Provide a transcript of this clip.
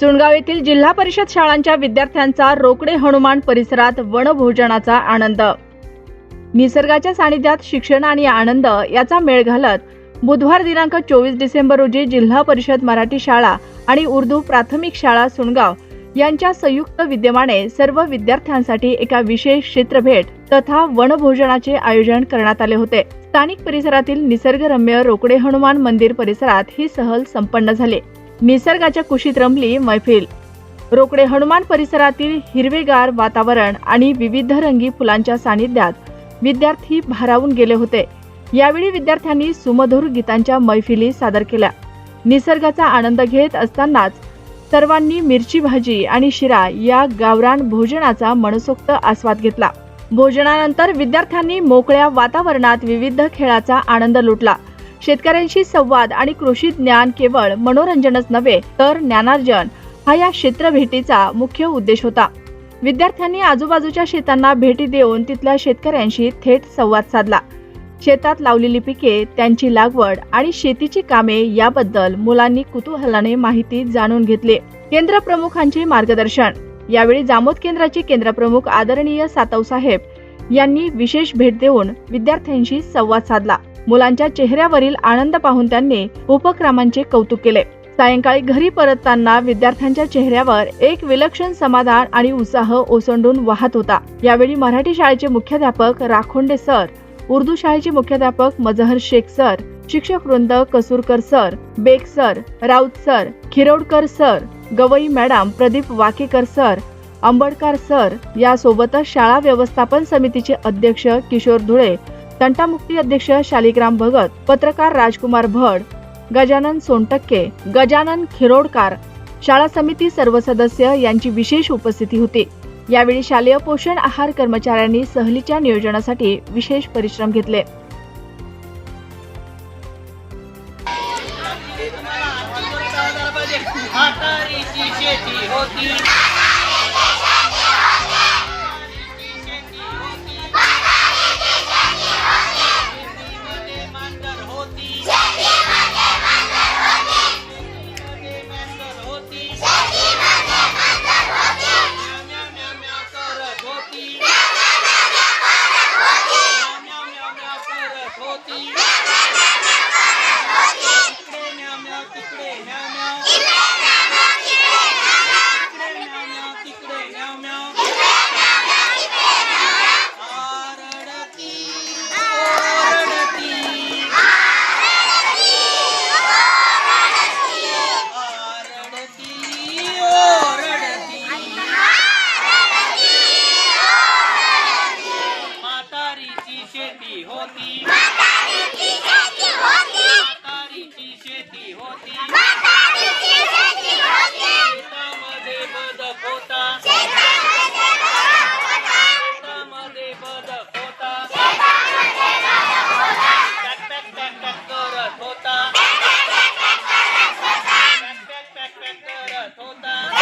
सुणगाव येथील जिल्हा परिषद शाळांच्या विद्यार्थ्यांचा रोकडे हनुमान परिसरात वनभोजनाचा आनंद. निसर्गाच्या सानिध्यात शिक्षण आणि आनंद याचा मेळ घालत बुधवार दिनांक चोवीस डिसेंबर रोजी जिल्हा परिषद मराठी शाळा आणि उर्दू प्राथमिक शाळा सुणगाव यांच्या संयुक्त विद्यमाने सर्व विद्यार्थ्यांसाठी एका विशेष क्षेत्रभेट तथा वनभोजनाचे आयोजन करण्यात आले होते. स्थानिक परिसरातील निसर्गरम्य रोकडे हनुमान मंदिर परिसरात ही सहल संपन्न झाली. निसर्गाच्या कुशीत रमली मैफिल. रोकडे हनुमान परिसरातील हिरवेगार वातावरण आणि विविध रंगी फुलांच्या सानिध्यात विद्यार्थी भारावून गेले होते. यावेळी विद्यार्थ्यांनी सुमधुर गीतांच्या मैफिली सादर केल्या. निसर्गाचा आनंद घेत असतानाच सर्वांनी मिरची भाजी आणि शिरा या गावरान भोजनाचा मनसोक्त आस्वाद घेतला. भोजनानंतर विद्यार्थ्यांनी मोकळ्या वातावरणात विविध खेळाचा आनंद लुटला. शेतकऱ्यांशी संवाद आणि कृषी ज्ञान केवळ मनोरंजनच नव्हे तर ज्ञानार्जन हा या क्षेत्र भेटीचा मुख्य उद्देश होता. विद्यार्थ्यांनी आजूबाजूच्या शेतांना भेटी देऊन तिथल्या शेतकऱ्यांशी थेट संवाद साधला. शेतात लावलेली पिके त्यांची लागवड आणि शेतीची कामे याबद्दल मुलांनी कुतूहलाने माहिती जाणून घेतली. केंद्र प्रमुखांचे मार्गदर्शन. यावेळी जामोद केंद्राचे केंद्रप्रमुख आदरणीय सातव साहेब यांनी विशेष भेट देऊन विद्यार्थ्यांशी संवाद साधला. मुलांच्या चेहऱ्यावरील आनंद पाहून त्यांनी उपक्रमांचे कौतुक केले. सायंकाळी घरी परतताना विद्यार्थ्यांच्या चेहऱ्यावर एक विलक्षण समाधान आणि उत्साह ओसंडून वाहत होता. यावेळी मराठी शाळेचे मुख्याध्यापक राखोंडे सर उर्दू शाळेचे मुख्याध्यापक मजहर शेख सर शिक्षक वृंद Kasurkar sir Baig sir Raut sir Khirodkar sir Gawai madam Pradeep Wakekar sir Ambadkar sir यासोबतच शाळा व्यवस्थापन समितीचे अध्यक्ष किशोर धुळे तंटामुक्ती अध्यक्ष शालिग्राम भगत पत्रकार राजकुमार भड गजानन सोनटक्के गजानन खिरोडकार शाळा समिती सर्व सदस्य यांची विशेष उपस्थिती होती. यावेळी शालेय पोषण आहार कर्मचाऱ्यांनी सहलीच्या नियोजनासाठी विशेष परिश्रम घेतले. शेती होती. म्हातारीची शेती होती. म्हातारीची शेती होती. शेतामध्ये बदक होता. शेतामध्ये बदक होता. पॅक पॅक पॅक पॅक करत होता. पॅक पॅक पॅक पॅक करत होता.